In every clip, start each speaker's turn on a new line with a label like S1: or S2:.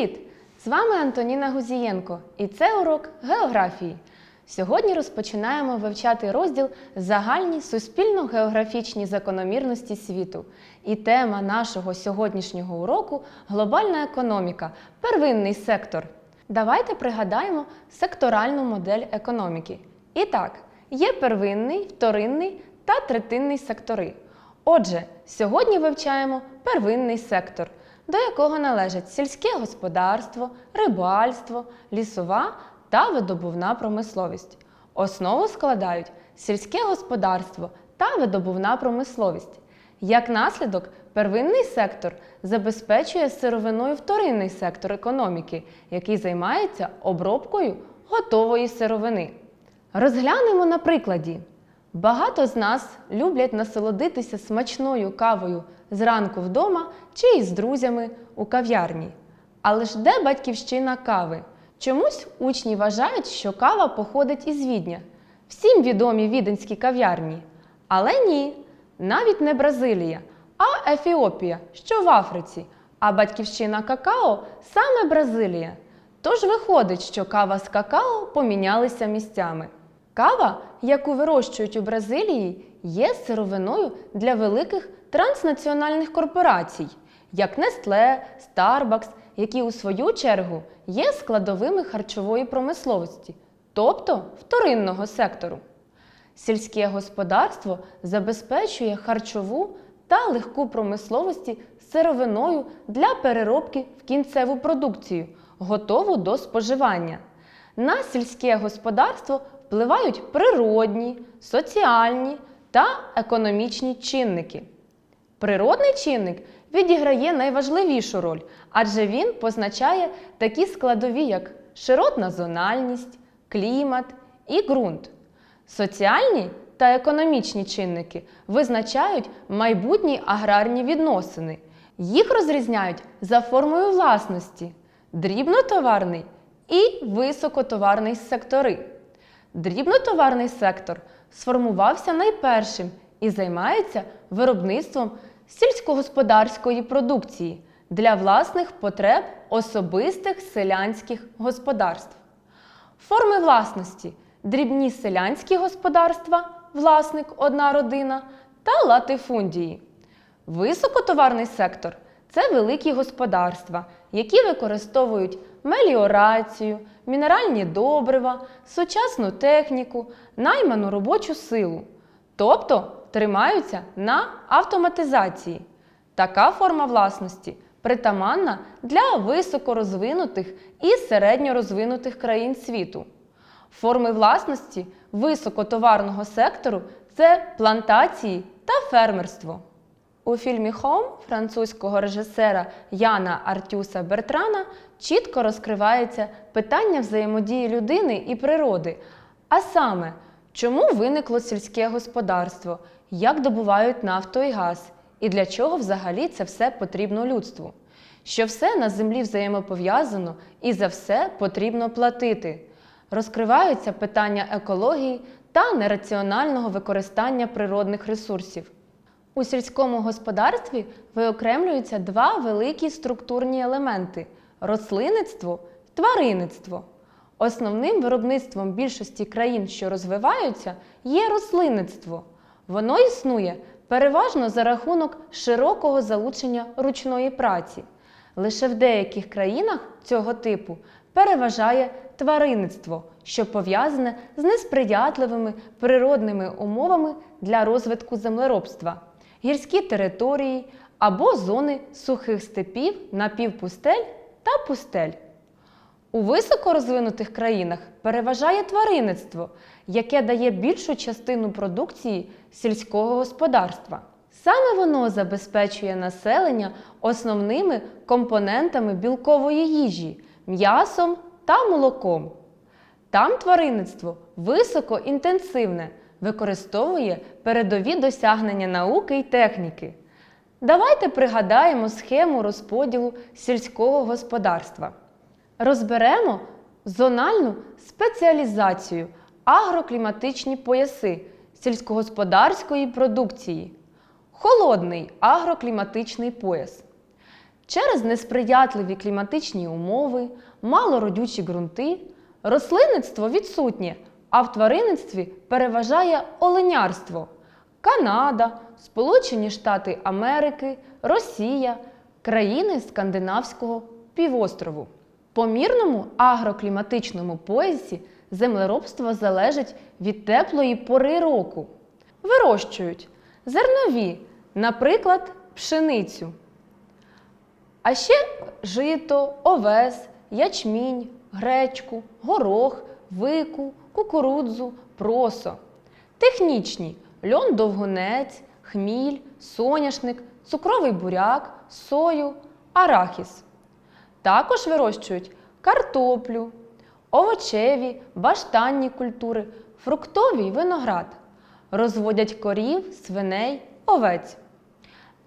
S1: Привіт! З вами Антоніна Гузієнко і це урок географії. Сьогодні розпочинаємо вивчати розділ Загальні суспільно-географічні закономірності світу. І тема нашого сьогоднішнього уроку глобальна економіка, первинний сектор. Давайте пригадаємо секторальну модель економіки. І так, є первинний, вторинний та третинний сектори. Отже, сьогодні вивчаємо первинний сектор, до якого належать сільське господарство, рибальство, лісова та видобувна промисловість. Основу складають сільське господарство та видобувна промисловість. Як наслідок, первинний сектор забезпечує сировиною вторинний сектор економіки, який займається обробкою готової сировини. Розглянемо на прикладі. Багато з нас люблять насолодитися смачною кавою зранку вдома чи із друзями у кав'ярні. Але ж де батьківщина кави? Чомусь учні вважають, що кава походить із Відня. Всім відомі віденські кав'ярні. Але ні, навіть не Бразилія, а Ефіопія, що в Африці, а батьківщина какао саме Бразилія. Тож виходить, що кава з какао помінялися місцями. Кава, яку вирощують у Бразилії, є сировиною для великих транснаціональних корпорацій, як Nestle, Starbucks, які у свою чергу є складовими харчової промисловості, тобто вторинного сектору. Сільське господарство забезпечує харчову та легку промисловості сировиною для переробки в кінцеву продукцію, готову до споживання. На сільське господарство впливають природні, соціальні та економічні чинники. Природний чинник відіграє найважливішу роль, адже він позначає такі складові, як широтна зональність, клімат і ґрунт. Соціальні та економічні чинники визначають майбутні аграрні відносини. Їх розрізняють за формою власності дрібнотоварний і високотоварний сектори. Дрібнотоварний сектор сформувався найпершим і займається виробництвом сільськогосподарської продукції для власних потреб особистих селянських господарств. Форми власності дрібні селянські господарства, власник одна родина та латифундії. Високотоварний сектор це великі господарства, які використовують меліорацію, мінеральні добрива, сучасну техніку, найману робочу силу, тобто тримаються на автоматизації. Така форма власності притаманна для високорозвинутих і середньорозвинутих країн світу. Форми власності високотоварного сектору це плантації та фермерство. У фільмі Home французького режисера Яна Артюса Бертрана чітко розкривається питання взаємодії людини і природи, а саме, чому виникло сільське господарство, як добувають нафту і газ, і для чого взагалі це все потрібно людству. Що все на землі взаємопов'язано і за все потрібно платити. Розкриваються питання екології та нераціонального використання природних ресурсів. У сільському господарстві виокремлюються два великі структурні елементи рослинництво тваринництво. Основним виробництвом більшості країн, що розвиваються, є рослинництво. Воно існує переважно за рахунок широкого залучення ручної праці. Лише в деяких країнах цього типу переважає тваринництво, що пов'язане з несприятливими природними умовами для розвитку землеробства, гірські території або зони сухих степів, напівпустель та пустель. У високорозвинутих країнах переважає тваринництво, яке дає більшу частину продукції сільського господарства. Саме воно забезпечує населення основними компонентами білкової їжі м'ясом та молоком. Там тваринництво високоінтенсивне, використовує передові досягнення науки й техніки. Давайте пригадаємо схему розподілу сільського господарства. Розберемо зональну спеціалізацію, агрокліматичні пояси сільськогосподарської продукції, холодний агрокліматичний пояс. Через несприятливі кліматичні умови, малородючі ґрунти, рослинництво відсутнє, а в тваринництві переважає оленярство. Канада, Сполучені Штати Америки, Росія, країни Скандинавського півострову. По мірному агрокліматичному поясі землеробство залежить від теплої пори року. Вирощують зернові, наприклад, пшеницю. А ще жито, овес, ячмінь, гречку, горох, вику, кукурудзу, просо. Технічні льон довгунець, хміль, соняшник, цукровий буряк, сою, арахіс. Також вирощують картоплю, овочеві, баштанні культури, фруктові й виноград. Розводять корів, свиней, овець.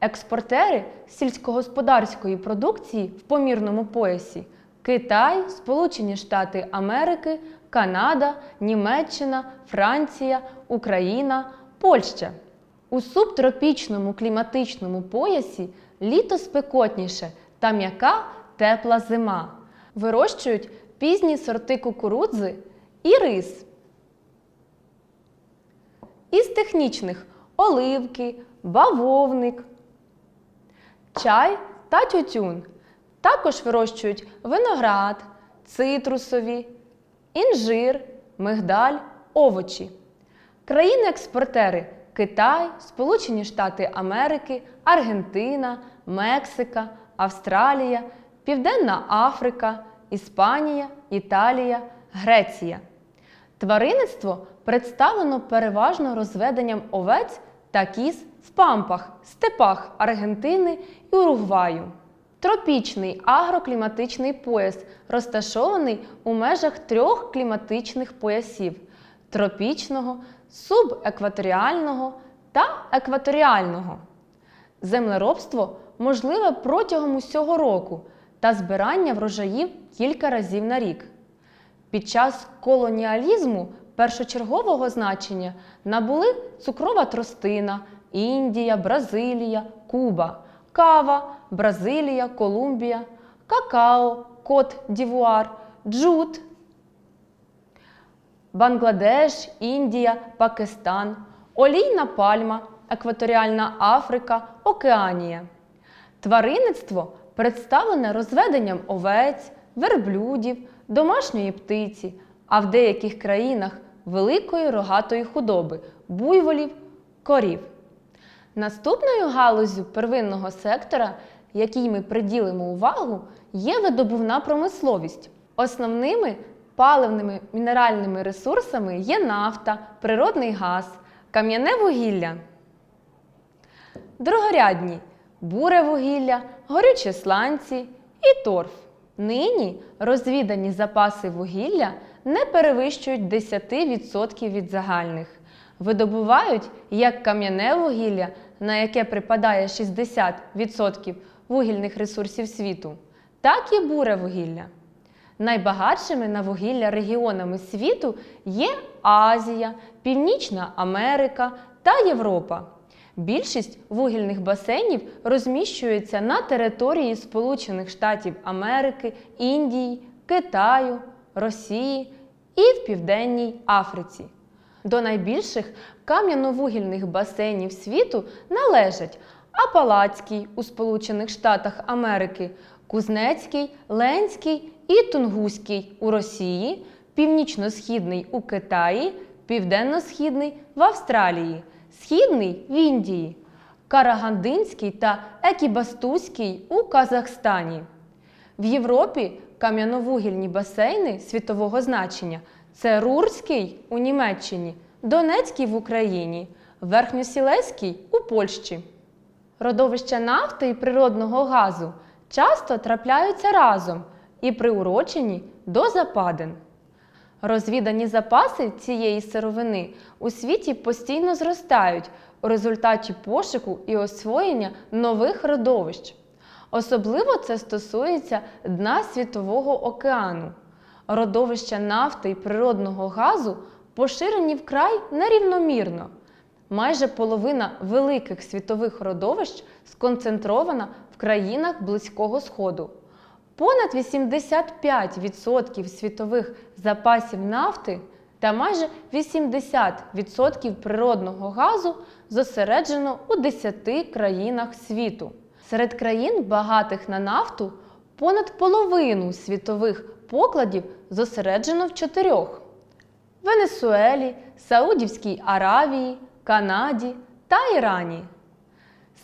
S1: Експортери сільськогосподарської продукції в помірному поясі Китай, Сполучені Штати Америки, Канада, Німеччина, Франція, Україна, Польща. У субтропічному кліматичному поясі літо спекотніше та м'яка тепла зима. Вирощують пізні сорти кукурудзи і рис. Із технічних оливки, бавовник, чай та тютюн. Також вирощують виноград, цитрусові, інжир, мигдаль, овочі. Країни-експортери Китай, Сполучені Штати Америки, Аргентина, Мексика, Австралія, Південна Африка, Іспанія, Італія, Греція. Тваринництво представлено переважно розведенням овець та кіз в пампах, степах Аргентини і Уругваю. Тропічний агрокліматичний пояс розташований у межах трьох кліматичних поясів тропічного, субекваторіального та екваторіального. Землеробство можливе протягом усього року та збирання врожаїв кілька разів на рік. Під час колоніалізму першочергового значення набули цукрова тростина, Індія, Бразилія, Куба, кава, Бразилія, Колумбія, какао, Кот Дівуар, джут, Бангладеш, Індія, Пакистан, олійна пальма, екваторіальна Африка, Океанія. Тваринництво представлене розведенням овець, верблюдів, домашньої птиці, а в деяких країнах великої рогатої худоби, буйволів, корів. Наступною галуззю первинного сектора, якій ми приділимо увагу, є видобувна промисловість. Основними паливними мінеральними ресурсами є нафта, природний газ, кам'яне вугілля. Другорядні буре вугілля, горючі сланці і торф. Нині розвідані запаси вугілля не перевищують 10% від загальних. Видобувають як кам'яне вугілля, на яке припадає 60% вугільних ресурсів світу, так і буре вугілля. Найбагатшими на вугілля регіонами світу є Азія, Північна Америка та Європа. Більшість вугільних басейнів розміщується на території Сполучених Штатів Америки, Індії, Китаю, Росії і в Південній Африці. До найбільших кам'яновугільних басейнів світу належать Апалацький у Сполучених Штатах Америки, Кузнецький, Ленський і Тунгуський у Росії, Північно-східний у Китаї, Південно-східний в Австралії, Східний в Індії, Карагандинський та Екібастузький у Казахстані. В Європі кам'яновугільні басейни світового значення це Рурський у Німеччині, Донецький в Україні, Верхньосілеський у Польщі. Родовища нафти і природного газу часто трапляються разом і приурочені до западин. Розвідані запаси цієї сировини у світі постійно зростають у результаті пошуку і освоєння нових родовищ. Особливо це стосується дна Світового океану. Родовища нафти і природного газу поширені вкрай нерівномірно. майже половина великих світових родовищ сконцентрована в країнах Близького Сходу. Понад 85% світових запасів нафти та майже 80% природного газу зосереджено у 10 країнах світу. Серед країн, багатих на нафту, понад половину світових покладів зосереджено в чотирьох: Венесуелі, Саудівській Аравії, Канаді та Ірані.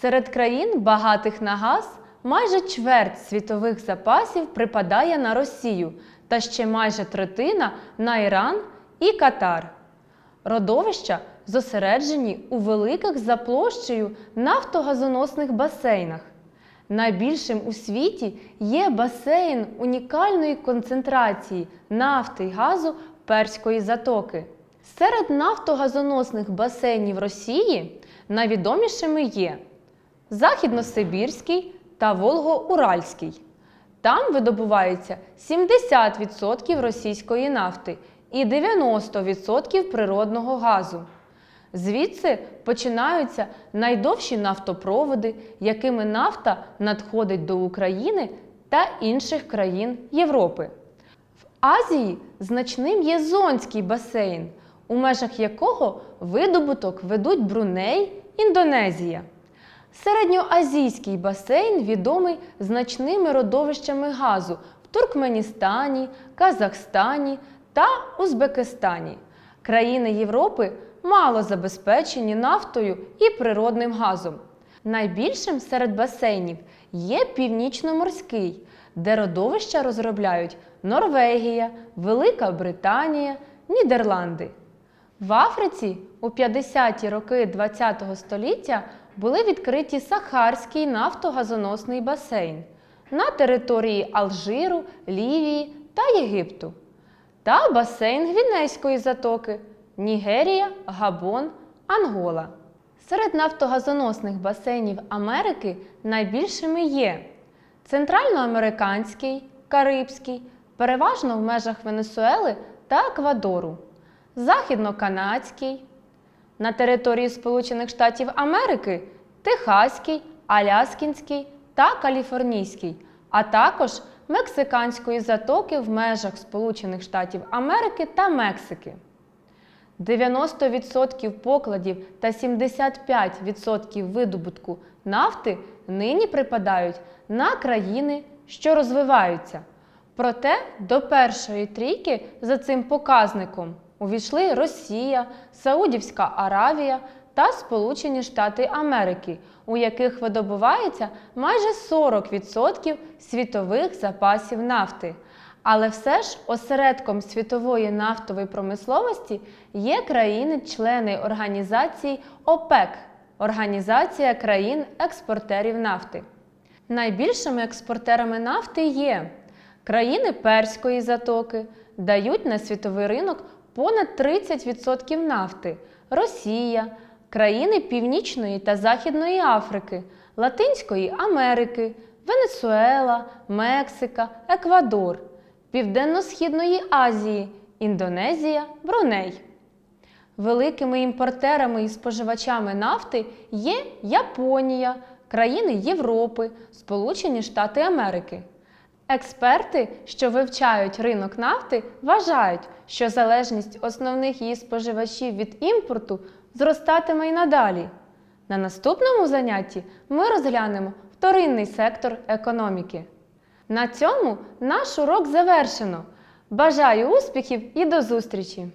S1: Серед країн, багатих на газ, майже чверть світових запасів припадає на Росію та ще майже третина на Іран і Катар. Родовища зосереджені у великих за площею нафтогазоносних басейнах. Найбільшим у світі є басейн унікальної концентрації нафти й газу Перської затоки. Серед нафтогазоносних басейнів Росії найвідомішими є Західносибірський та Волго-Уральський. Там видобувається 70% російської нафти і 90% природного газу. Звідси починаються найдовші нафтопроводи, якими нафта надходить до України та інших країн Європи. В Азії значним є Зонський басейн, у межах якого видобуток ведуть Бруней, Індонезія. Середньоазійський басейн відомий значними родовищами газу в Туркменістані, Казахстані та Узбекистані. Країни Європи мало забезпечені нафтою і природним газом. Найбільшим серед басейнів є північноморський, де родовища розробляють Норвегія, Велика Британія, Нідерланди. В Африці у 50-ті роки ХХ століття були відкриті Сахарський нафтогазоносний басейн на території Алжиру, Лівії та Єгипту та басейн Гвінейської затоки Нігерія, Габон, Ангола. Серед нафтогазоносних басейнів Америки найбільшими є Центральноамериканський, Карибський, переважно в межах Венесуели та Еквадору, Західно-Канадський, на території Сполучених Штатів Америки Техаський, Аляскінський та Каліфорнійський, а також Мексиканської затоки в межах Сполучених Штатів Америки та Мексики. 90% покладів та 75% видобутку нафти нині припадають на країни, що розвиваються. Проте до першої трійки за цим показником увійшли Росія, Саудівська Аравія та Сполучені Штати Америки, у яких видобувається майже 40% світових запасів нафти. Але все ж осередком світової нафтової промисловості є країни-члени організації ОПЕК Організація країн-експортерів нафти. Найбільшими експортерами нафти є країни Перської затоки, дають на світовий ринок понад 30% нафти, Росія, країни Північної та Західної Африки, Латинської Америки, Венесуела, Мексика, Еквадор, Південно-Східної Азії, Індонезія, Бруней. Великими імпортерами і споживачами нафти є Японія, країни Європи, Сполучені Штати Америки. Експерти, що вивчають ринок нафти, вважають, що залежність основних її споживачів від імпорту зростатиме й надалі. На наступному занятті ми розглянемо вторинний сектор економіки. На цьому наш урок завершено. Бажаю успіхів і до зустрічі!